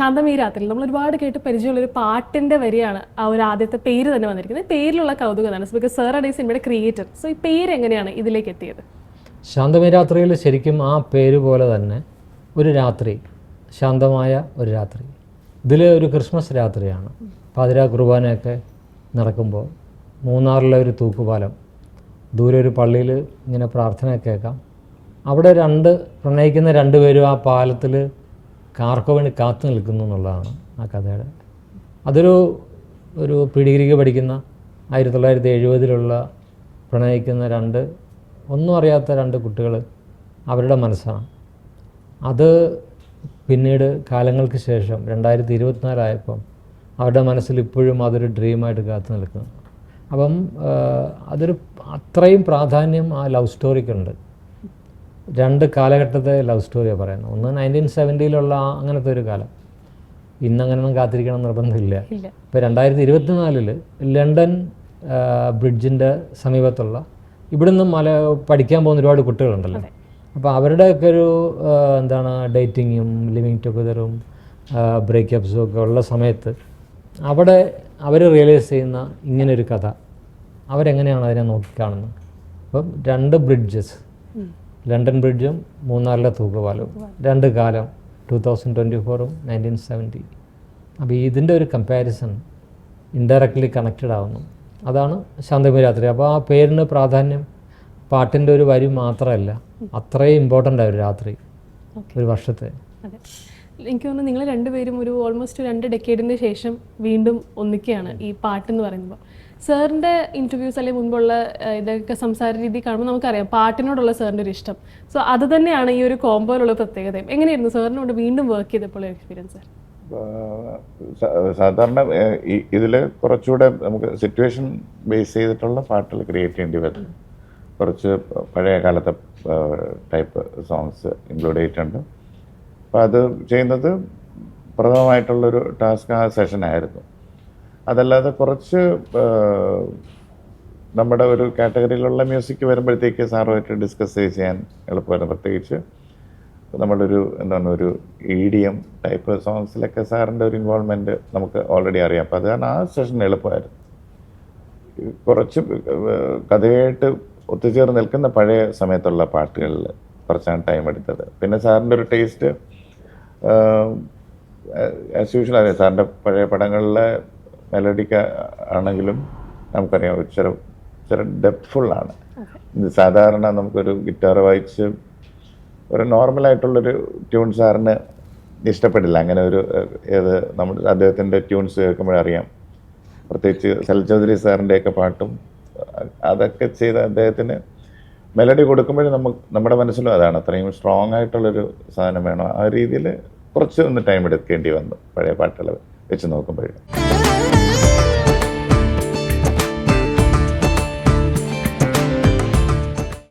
ശാന്തമീ രാത്രി നമ്മൾ ഒരുപാട് കേട്ട് പരിചയമുള്ള ഒരു പാട്ടിന്റെ വരിയാണ് ആ ഒരു ആദ്യത്തെ പേര് തന്നെ വന്നിരിക്കുന്നത്. പേരിലുള്ള സോ ബിക്കോസ് സാർ ആണ് ഈ സിനിമയുടെ ക്രിയേറ്റർ സോ ഈ പേര് എങ്ങനെയാണ് ഇതിലേക്ക് എത്തിയത്? ശാന്തമരാത്രിയിൽ ശരിക്കും ആ പേര് പോലെ തന്നെ ഒരു രാത്രി ശാന്തമായ ഒരു രാത്രി. ഇതിൽ ഒരു ക്രിസ്മസ് രാത്രിയാണ്. പാതിര കുർബാനയൊക്കെ നടക്കുമ്പോൾ മൂന്നാറിലെ ഒരു തൂക്കുപാലം ദൂരെ ഒരു പള്ളിയിൽ ഇങ്ങനെ പ്രാർത്ഥന കേൾക്കാം. അവിടെ രണ്ട് പ്രണയിക്കുന്ന രണ്ടുപേരും ആ പാലത്തിൽ കാർക്കോ വേണ്ടി കാത്തു നിൽക്കുന്നു എന്നുള്ളതാണ് ആ കഥയുടെ. അതൊരു ഒരു പ്രീ ഡിഗ്രിക്ക് പഠിക്കുന്ന ആയിരത്തി തൊള്ളായിരത്തി എഴുപതിലുള്ള പ്രണയിക്കുന്ന രണ്ട് ഒന്നും അറിയാത്ത രണ്ട് കുട്ടികൾ അവരുടെ മനസ്സാണ്. അത് പിന്നീട് കാലങ്ങൾക്ക് ശേഷം രണ്ടായിരത്തി ഇരുപത്തിനാലായപ്പം അവരുടെ മനസ്സിൽ ഇപ്പോഴും അതൊരു ഡ്രീമായിട്ട് കാത്തു നിൽക്കുന്നു. അപ്പം അതൊരു അത്രയും പ്രാധാന്യം ആ ലവ് സ്റ്റോറിക്കുണ്ട് രണ്ട് കാലഘട്ടത്തെ ലവ് സ്റ്റോറിയാണ് പറയുന്നത്. ഒന്ന് നയന്റീൻ സെവന്റിയിലുള്ള അങ്ങനത്തെ ഒരു കാലം. ഇന്നങ്ങനൊന്നും കാത്തിരിക്കണം നിർബന്ധമില്ല. ഇപ്പോൾ രണ്ടായിരത്തി ഇരുപത്തിനാലിൽ ലണ്ടൻ ബ്രിഡ്ജിന്റെ സമീപത്തുള്ള ഇവിടുന്ന് മല പഠിക്കാൻ പോകുന്ന ഒരുപാട് കുട്ടികളുണ്ടല്ലോ. അപ്പോൾ അവരുടെയൊക്കെ ഒരു എന്താണ് ഡേറ്റിങ്ങും ലിവിങ് ടുഗദറും ബ്രേക്കപ്സും ഒക്കെ ഉള്ള സമയത്ത് അവിടെ അവർ റിയലൈസ് ചെയ്യുന്ന ഇങ്ങനൊരു കഥ. അവരെങ്ങനെയാണ് അതിനെ നോക്കിക്കാണുന്നത് അപ്പം രണ്ട് ബ്രിഡ്ജസ് ലണ്ടൻ ബ്രിഡ്ജും മൂന്നാറിലെ തൂക്കുപാലവും. രണ്ട് കാലം ടു തൗസൻഡ് ട്വന്റി ഫോറും നയന്റീൻ സെവന്റി അപ്പോൾ ഇതിന്റെ ഒരു കമ്പാരിസൺ ഇൻഡയറക്റ്റ്ലി കണക്റ്റഡ് ആവുന്നു. അതാണ് ശാന്തമി രാത്രി. അപ്പോൾ ആ പേരിന് പ്രാധാന്യം പാട്ടിന്റെ ഒരു വരി മാത്രമല്ല അത്രയും ഇമ്പോർട്ടന്റ് ആയി ഒരു രാത്രി ഒരു വർഷത്തെ. എനിക്ക് തോന്നുന്നു നിങ്ങൾ രണ്ടുപേരും ഒരു ഓൾമോസ്റ്റ് രണ്ട് ഡെക്കേഡിന് ശേഷം വീണ്ടും ഒന്നിക്കുകയാണ് ഈ പാട്ടെന്ന് പറയുമ്പോൾ സാറിന്റെ ഇന്റർവ്യൂസ് അല്ലെങ്കിൽ മുൻപുള്ള ഇതൊക്കെ സംസാര രീതി കാണുമ്പോൾ നമുക്കറിയാം പാട്ടിനോടുള്ള സാറിന്റെ ഒരു ഇഷ്ടം. സോ അത് തന്നെയാണ് ഈ ഒരു കോമ്പോയിലുള്ള പ്രത്യേകതയും. എങ്ങനെയായിരുന്നു സാറിനോട് വീണ്ടും വർക്ക് ചെയ്തപ്പോൾ എക്സ്പീരിയൻസ് സാധാരണ ഇതിൽ കുറച്ചുകൂടെ നമുക്ക് സിറ്റുവേഷൻ ബേസ് ചെയ്തിട്ടുള്ള പാട്ടുകൾ ക്രിയേറ്റ് ചെയ്യേണ്ടി വരും. കുറച്ച് പഴയ കാലത്തെ ടൈപ്പ് സോങ്സ് ഇൻക്ലൂഡ് ചെയ്തിട്ടുണ്ട്. അപ്പോൾ അത് ചെയ്യുന്നത് പ്രഥമമായിട്ടുള്ളൊരു ടാസ്ക് ആ സെഷനായിരുന്നു അതല്ലാതെ കുറച്ച് നമ്മുടെ ഒരു കാറ്റഗറിയിലുള്ള മ്യൂസിക് വരുമ്പോഴത്തേക്ക് സാറുമായിട്ട് ഡിസ്കസ് ചെയ്യാൻ എളുപ്പമായിരുന്നു പ്രത്യേകിച്ച് നമ്മുടെ ഒരു എന്താണ് ഒരു ഇ ഡി എം ടൈപ്പ് സോങ്സിലൊക്കെ സാറിന്റെ ഒരു ഇൻവോൾവ്മെന്റ് നമുക്ക് ഓൾറെഡി അറിയാം. അപ്പോൾ അത് കാരണം ആ സെഷൻ എളുപ്പമായിരുന്നു. കുറച്ച് കഥയായിട്ട് ഒത്തുചേർന്ന് നിൽക്കുന്ന പഴയ സമയത്തുള്ള പാട്ടുകളിൽ കുറച്ചാണ് ടൈം എടുത്തത്. പിന്നെ സാറിന്റെ ഒരു ടേസ്റ്റ് ആസ് യൂഷ്വൽ അറിയാം സാറിന്റെ പഴയ പടങ്ങളിലെ മെലഡിക്ക് ആണെങ്കിലും നമുക്കറിയാം ഇച്ചിരി ഇച്ചിരി ഡെപ്ത്ഫുള്ളാണ് ഇത് സാധാരണ നമുക്കൊരു ഗിറ്റാർ വായിച്ച് ഒരു നോർമലായിട്ടുള്ളൊരു ട്യൂൺ സാറിന് ഇഷ്ടപ്പെടില്ല. അങ്ങനെ ഒരു ഏത് നമ്മൾ അദ്ദേഹത്തിന്റെ ട്യൂൺസ് കേൾക്കുമ്പോഴറിയാം പ്രത്യേകിച്ച് സൽ ചൗധരി സാറിന്റെയൊക്കെ പാട്ടും അതൊക്കെ ചെയ്ത് അദ്ദേഹത്തിന് മെലഡി കൊടുക്കുമ്പോഴും നമുക്ക് നമ്മുടെ മനസ്സിലും അതാണ്. അത്രയും സ്ട്രോങ് ആയിട്ടുള്ളൊരു സാധനം വേണം. ആ രീതിയിൽ കുറച്ച് ഒന്ന് ടൈം എടുക്കേണ്ടി വന്നു പഴയ പാട്ടുകൾ വെച്ച് നോക്കുമ്പോഴും.